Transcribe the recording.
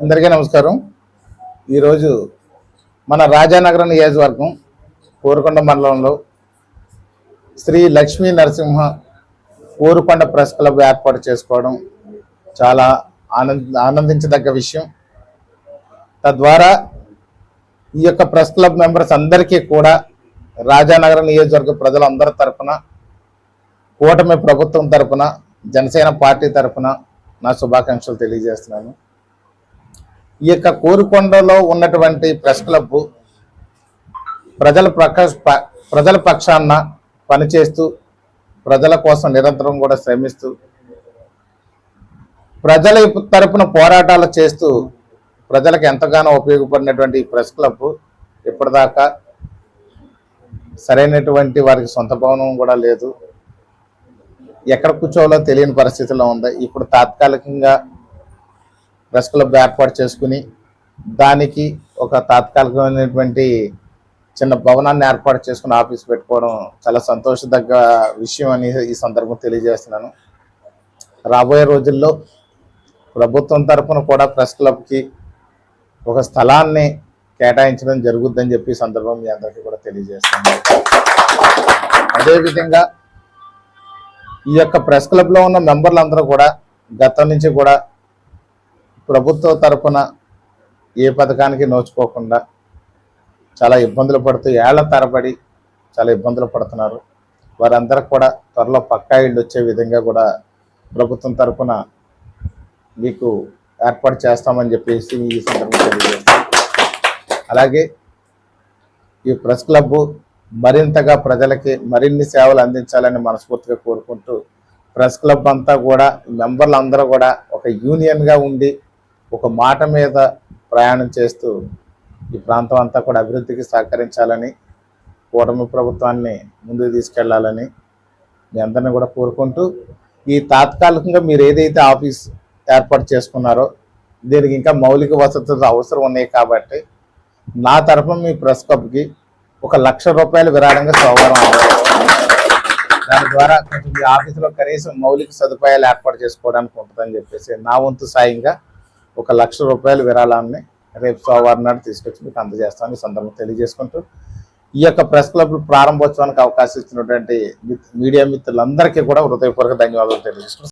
అందరికీ నమస్కారం. ఈరోజు మన రాజానగరం నియోజకవర్గం కోరుకొండ మండలంలో శ్రీ లక్ష్మీ నరసింహ కోరుకొండ ప్రెస్ క్లబ్ ఏర్పాటు చేసుకోవడం చాలా ఆనంద ఆనందించదగ్గ విషయం. తద్వారా ఈ యొక్క ప్రెస్ క్లబ్ మెంబర్స్ అందరికీ కూడా రాజానగరం నియోజకవర్గ ప్రజలందరి తరపున కూటమి ప్రభుత్వం తరఫున జనసేన పార్టీ తరఫున నా శుభాకాంక్షలు తెలియజేస్తున్నాను. ఈ యొక్క కోరుకొండలో ఉన్నటువంటి ప్రెస్ క్లబ్ ప్రజల ప్రకాశ ప్రజల పక్షాన పనిచేస్తూ ప్రజల కోసం నిరంతరం కూడా శ్రమిస్తూ ప్రజల తరపున పోరాటాలు చేస్తూ ప్రజలకు ఎంతగానో ఉపయోగపడినటువంటి ఈ ప్రెస్ క్లబ్ ఇప్పటిదాకా సరైనటువంటి వారికి సొంత భవనం కూడా లేదు. ఎక్కడ కూర్చోవాలో తెలియని పరిస్థితిలో ఉంది. ఇప్పుడు తాత్కాలికంగా ప్రెస్ క్లబ్ ఏర్పాటు చేసుకుని దానికి ఒక తాత్కాలికమైనటువంటి చిన్న భవనాన్ని ఏర్పాటు చేసుకుని ఆఫీస్ పెట్టుకోవడం చాలా సంతోషదగ్గ విషయం అని ఈ సందర్భం తెలియజేస్తున్నాను. రాబోయే రోజుల్లో ప్రభుత్వం తరఫున కూడా ప్రెస్ క్లబ్కి ఒక స్థలాన్ని కేటాయించడం జరుగుద్దని చెప్పి సందర్భం మీ అందరికీ కూడా తెలియజేస్తున్నాను. అదేవిధంగా ఈ యొక్క ప్రెస్ క్లబ్లో ఉన్న మెంబర్లందరూ కూడా గతం నుంచి కూడా ప్రభుత్వ తరపున ఏ పథకానికి నోచుకోకుండా చాలా ఇబ్బందులు పడుతూ ఏళ్ళ తరబడి చాలా ఇబ్బందులు పడుతున్నారు. వారందరికి కూడా త్వరలో పక్కా ఇళ్ళు వచ్చే విధంగా కూడా ప్రభుత్వం తరఫున మీకు ఏర్పాటు చేస్తామని చెప్పేసి ఈ సందర్భంగా తెలియజేస్తాం అలాగే ఈ ప్రెస్ క్లబ్ మరింతగా ప్రజలకి మరిన్ని సేవలు అందించాలని మనస్ఫూర్తిగా కోరుకుంటూ ప్రెస్ క్లబ్ అంతా కూడా మెంబర్లు అందరూ కూడా ఒక యూనియన్గా ఉండి ఒక మాట మీద ప్రయాణం చేస్తూ ఈ ప్రాంతం అంతా కూడా అభివృద్ధికి సహకరించాలని కూటమి ప్రభుత్వాన్ని ముందుకు తీసుకెళ్ళాలని మీ అందరిని కూడా కోరుకుంటూ ఈ తాత్కాలికంగా మీరు ఏదైతే ఆఫీస్ ఏర్పాటు చేసుకున్నారో దీనికి ఇంకా మౌలిక వసతులు అవసరం ఉన్నాయి కాబట్టి నా తరఫున మీ ప్రెస్ క్లబ్కి ఒక లక్ష రూపాయలు విరాళంగా సోమవారం దాని ద్వారా కొంచెం మీ ఆఫీసులో కనీసం మౌలిక సదుపాయాలు ఏర్పాటు చేసుకోవడానికి ఉంటుందని చెప్పేసి నా వంతు సాయంగా ఒక లక్ష రూపాయల విరాళాన్ని రేపు సోమవారం నాడు తీసుకొచ్చి మీకు అందజేస్తాను. సందర్భం సందర్భంగా తెలియజేసుకుంటూ ఈ యొక్క ప్రెస్ క్లబ్ ప్రారంభోత్సవానికి అవకాశం ఇచ్చినటువంటి మిత్- మీడియా మిత్రులందరికీ కూడా హృదయపూర్వక ధన్యవాదాలు తెలియజేసుకుంటాం